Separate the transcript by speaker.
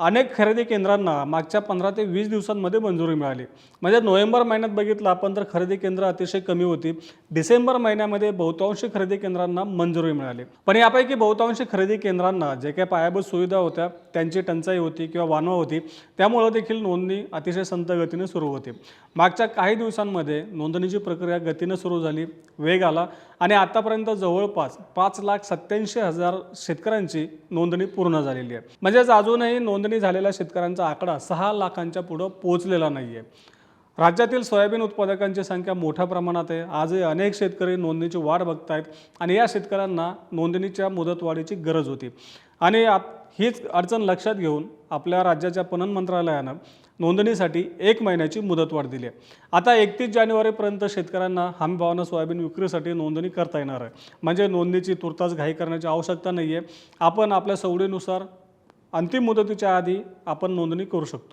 Speaker 1: अनेक खरेदी केंद्रांना मागच्या पंधरा ते वीस दिवसांमध्ये मंजुरी मिळाली. म्हणजे नोव्हेंबर महिन्यात बघितलं आपण तर खरेदी केंद्र अतिशय कमी होती. डिसेंबर महिन्यामध्ये बहुतांशी खरेदी केंद्रांना मंजुरी मिळाली. पण यापैकी बहुतांशी खरेदी केंद्रांना जे काही पायाभूत सुविधा होत्या त्यांची टंचाई होती किंवा वानवा होती त्यामुळं देखील नोंदणी अतिशय संत गतीने सुरू होती. मागच्या काही दिवसांमध्ये नोंदणीची प्रक्रिया गतीनं सुरू झाली वेग आला आणि आतापर्यंत जवळपास पाच लाख सत्याऐंशी हजार शेतकऱ्यांची नोंदणी पूर्ण झालेली आहे. म्हणजेच अजूनही नोंदणी झालेल्या शेतकऱ्यांचा आकडा सहा लाखांच्या पुढं पोहोचलेला नाही आहे राज्यातील सोयाबीन उत्पादकांची संख्या मोठ्या प्रमाणात आहे. आजही अनेक शेतकरी नोंदणीची वाट बघतायत आणि या शेतकऱ्यांना नोंदणीच्या मुदतवाढीची गरज होती. आणि आत हीच अडचण लक्षात घेऊन आपल्या राज्याच्या पणन मंत्रालयानं नोंदणीसाठी एक महिन्याची मुदतवाढ दिली आहे. आता एकतीस जानेवारीपर्यंत शेतकऱ्यांना हमीभावानं सोयाबीन विक्रीसाठी नोंदणी करता येणार आहे. म्हणजे नोंदणीची तुर्तास घाई करण्याची आवश्यकता नाही आहे आपण आपल्या सवडीनुसार अंतिम मुदतीच्या आधी आपण नोंदणी करू शकतो.